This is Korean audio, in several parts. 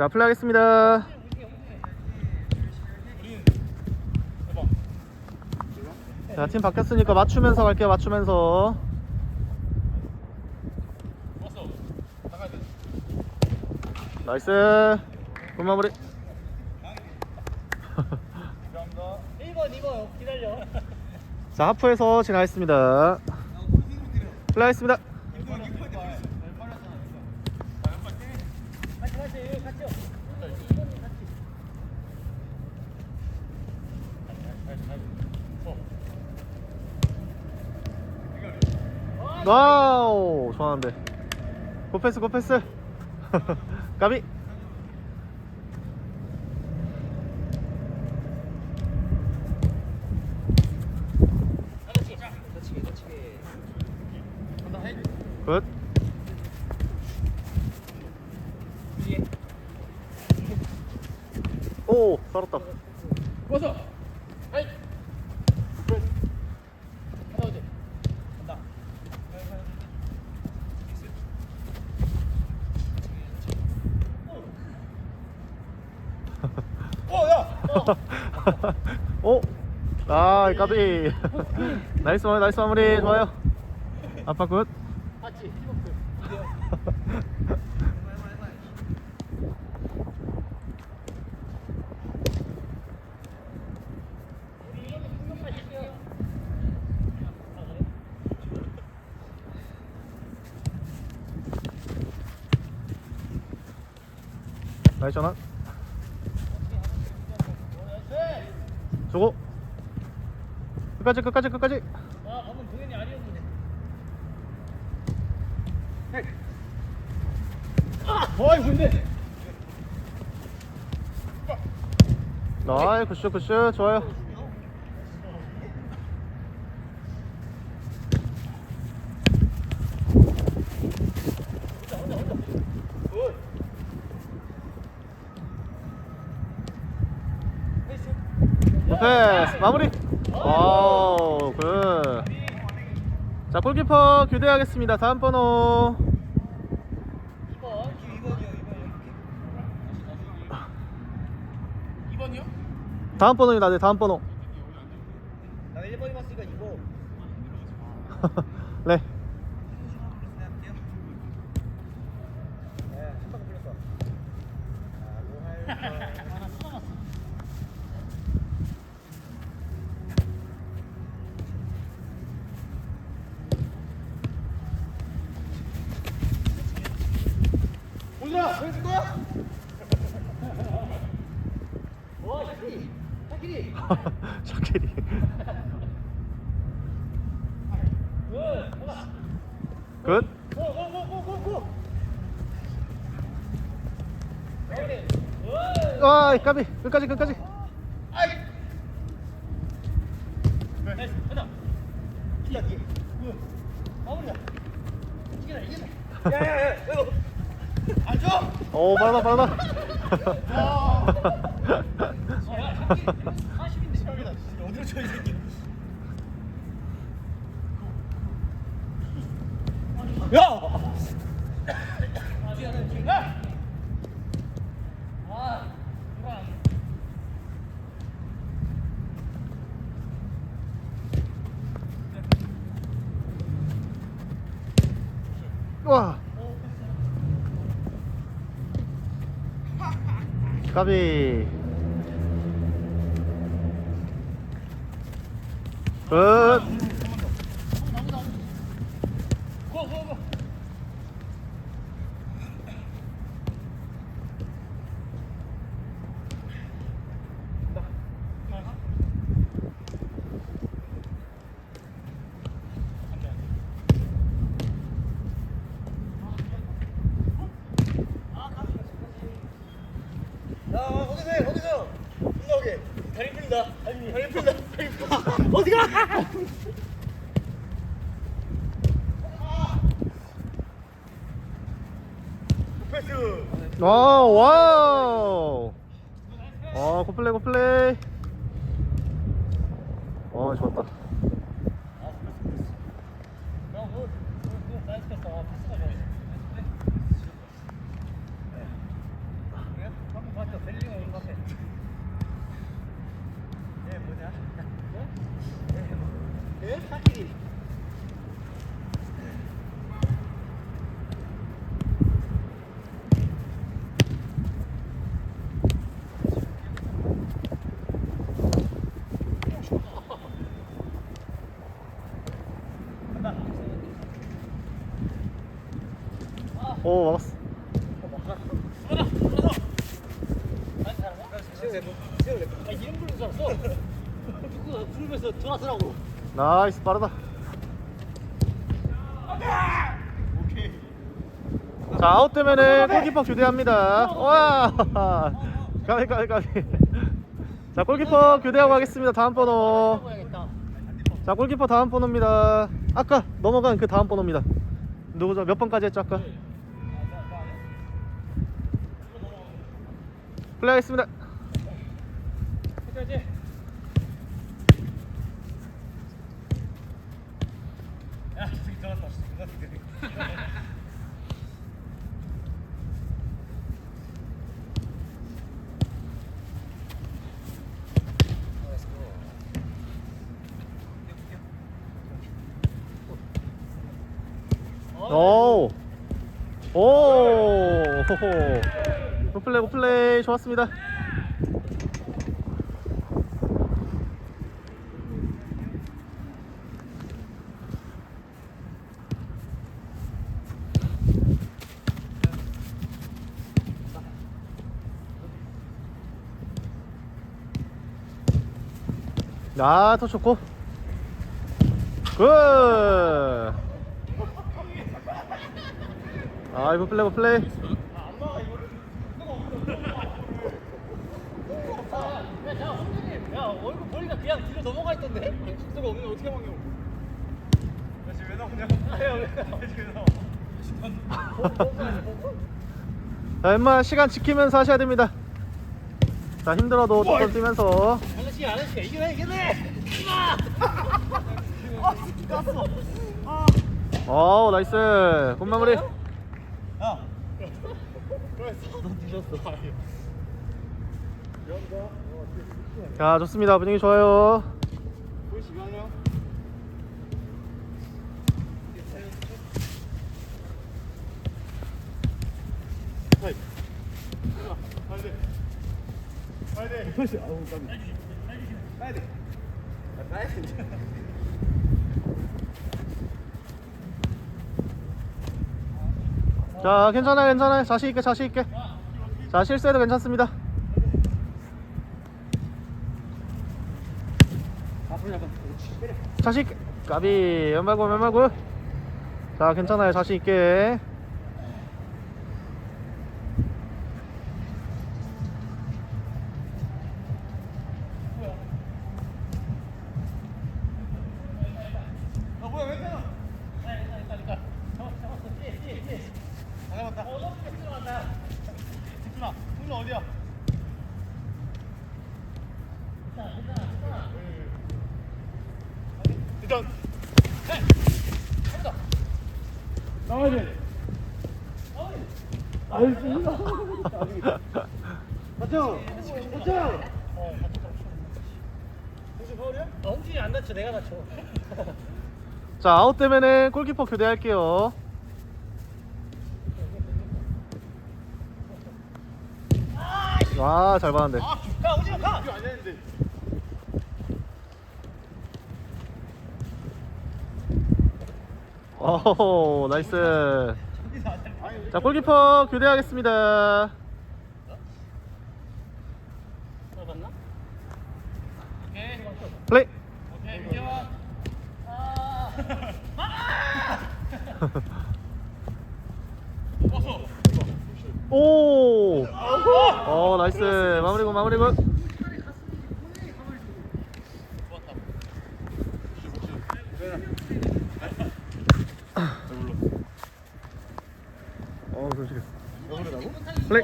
자 플레이하겠습니다. 자 팀 바뀌었으니까 맞추면서 갈게요 맞추면서. 나이스. 굿 마무리. 1번 2번 기다려 자 하프에서 진행하겠습니다. 플레이하겠습니다 같이 같이 같이요 와우 좋아하는데. 굿패스 굿패스. 까비 같이 같이 같이 굿 뒤에 오 살았다. 와서 아이. 하나 오지 간다. 어야. 오! 아 까비. 나이스 마무리 나이스 마무리. 좋아요. 아빠 굿 나이스 전환. 주고. 끝까지 끝까지 끝까지. 아 방금 동현이 아니었는데. 어이 근데. 나이 굿슛 굿슛. 좋아요 패스 마무리. 오 굿. 자 골키퍼 교대하겠습니다. 다음 번호. 2번 2번이요 2번이요? 다음 번호입니다. 네 다음 번호. 나 1번이 봤으니까 2번 네 네, 한방 불렀어. 아, 하나 쏟아놨어. 오늘아, 보여줄 거야? 와, 샤키리, 샤키리. 샤키리 굿 고, 고, 고, 고, 고, 고. 샤키리. 와, 까비 끝까지 끝까지. 아이. 나이스, 가자. 뒤야, 뒤에. 마무리야. 이겨라, 야, 야, 이거. 안 줘? 오, 빠르다 빠르다. 어, 야, 샤키. 40인데. 시작이다. 어디로 쳐이 새끼. 야! 와. 까비. 굿. 고, 고, 고. 야, 거기서 해, 거기서. 올라오게. 다리 풀린다. 다리, 다리 풀린다. 다리 풀린다. 어디 가? 패스. 와, 와우. 아, 굿플레이 굿플레이. 와, 좋았다. 야, 뭐, 뭐, 나 오 막았어. 세우래 세우래 아 이름 부르는 줄 알았어. 누구가 부르면서 들어왔더라고 나이스 빠르다. 자 아웃 되면은 골키퍼 교대합니다. 와! 가비 가비 가비. 자 골키퍼 교대하고 가겠습니다 다음 번호. 자 골키퍼 다음 번호입니다. 아까 넘어간 그 다음 번호입니다. 누구죠? 몇 번까지 했죠 아까? 플레이하겠습니다. 해야지 야 저기 들어갔다 오. 오. 호호. 굿플레이 굿플레이 좋았습니다. 아, 더 좋고. 굿. 아 이거 플레이 이거 플레이 야 얼굴 머리가 그냥 뒤로 넘어가 있던데? 속도가 없는데 어떻게 막냐 지금 왜 나오냐? 왜 나와? 자 웬만 시간 지키면서 하셔야 됩니다 자 힘들어도 조금 뛰면서 아저씨 아저씨 이겨내 이겨내 아 스키 깠어. 어 나이스. 굿 마무리. 야 그래서 너 뒤졌어 자 좋습니다. 분위기 좋아요. 보이시면요 자 괜찮아요 괜찮아요. 자신 있게 자신 있게. 자 실수해도 괜찮습니다. 자신 있게. 까비 왼발고 왼발고. 자 괜찮아요. 자신 있게 아 뭐야 왜 이러나? 다 잡았다. 어, 너무 들어간다. 집준아, 훈련 어디야? 일단, 네. 갑니다. 나와야 돼. 아이고, 맞죠? 맞죠? 홍진이 안 다쳐, 내가 다쳐. 자 아웃 되면은 골키퍼 교대할게요 와잘 봤는데 아, 오지마 가! 이거 안 했는데. 오 나이스 자 골키퍼 교대하겠습니다. 플레이. 오! 어 나이스 마무리 고 마무리 고 어 솔직히 플레이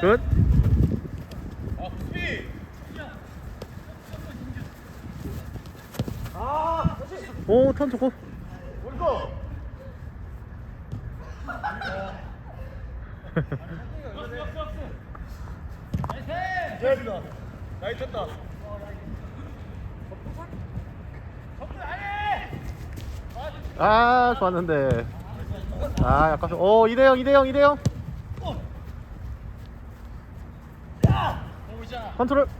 굿 아, 구비. 아, 그렇지. 오, 턴 좋고. 쳤다. 아, 좋았는데. 아, 약간 좀- 오, 2대 0, 2대 0, 2대 0. 너무 있잖아. 컨트롤.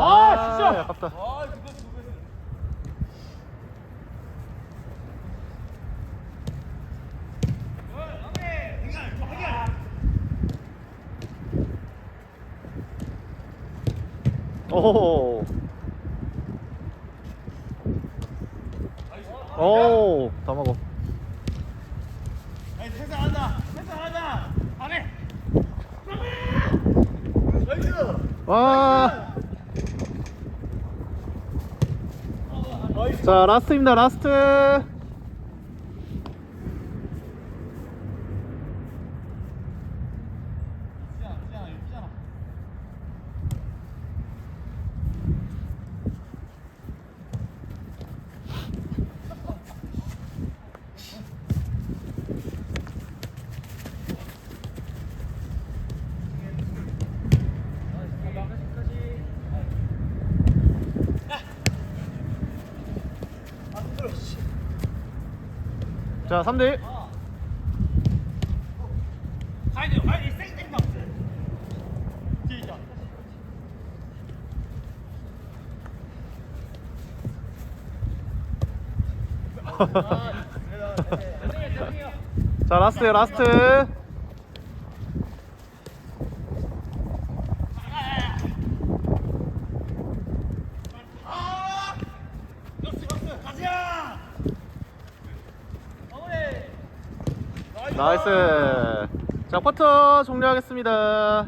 아, 진짜! 아깝다 아, 그거 그거. 오. 오, 다 먹어. 아니, 퇴장한다. 퇴장한다. 안 해. 나이스. 와. 나이스. 자, 라스트입니다. 라스트. 뛰잖아, 뛰잖아, 이거 뛰잖아. 아, 힘들어, 씨. 자, 3대 1. 가야 돼요, 가야 돼. 세게 때린다. 뒤에 있다. 자, 라스트, 라스트. 역스, 역스, 가자! 마무리! 나이스. 자, 쿼터 종료하겠습니다.